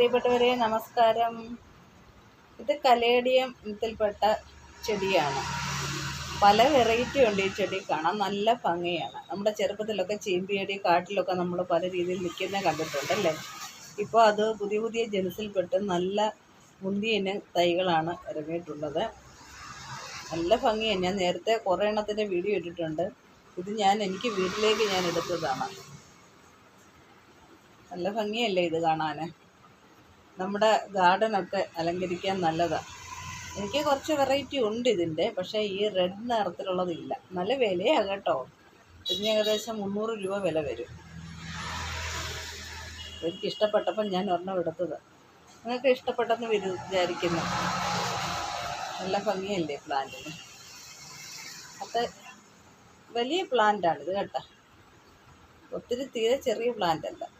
പ്രിയപ്പെട്ടവരെ നമസ്കാരം. ഇത് കലേഡിയം ഇതിൽപ്പെട്ട ചെടിയാണ്. പല വെറൈറ്റി ഉണ്ട് ഈ ചെടി കാണാൻ. നല്ല ഭംഗിയാണ്. നമ്മുടെ ചെറുപ്പത്തിലൊക്കെ ചീമ്പിയടി കാട്ടിലൊക്കെ നമ്മൾ പല രീതിയിൽ നിൽക്കുന്ന കണ്ടിട്ടുണ്ട് അല്ലേ? ഇപ്പോൾ അത് പുതിയ പുതിയ ജനസിൽപ്പെട്ട് നല്ല മുന്തിയന് തൈകളാണ് ഇറങ്ങിയിട്ടുള്ളത്. നല്ല ഭംഗിയാണ് ഞാൻ നേരത്തെ കുറേ എണ്ണത്തിന്റെ വീഡിയോ ഇട്ടിട്ടുണ്ട്. ഇത് ഞാൻ എനിക്ക് വീട്ടിലേക്ക് ഞാൻ എടുത്തതാണ്. നല്ല ഭംഗിയല്ലേ ഇത് കാണാൻ നമ്മുടെ ഗാർഡനൊക്കെ അലങ്കരിക്കാൻ നല്ലതാണ് എനിക്ക് കുറച്ച് വെറൈറ്റി ഉണ്ട് ഇതിന്റെ പക്ഷേ ഈ റെഡ് നിറത്തിലുള്ളതില്ല നല്ല വിലയാണ് കേട്ടോ. ഇതിന് ഏകദേശം മുന്നൂറ് രൂപ വില വരും. എനിക്ക് ഇഷ്ടപ്പെട്ടപ്പോൾ ഞാൻ ഒരെണ്ണം എടുത്തത്. നിങ്ങൾക്ക് ഇഷ്ടപ്പെട്ടെന്ന് വിചാ- വിചാരിക്കുന്നു. നല്ല ഭംഗിയല്ലേ പ്ലാന്റിന് അത് വലിയ പ്ലാന്റാണിത് കേട്ടോ. ഒത്തിരി തീരെ ചെറിയ പ്ലാന്റ് അല്ല.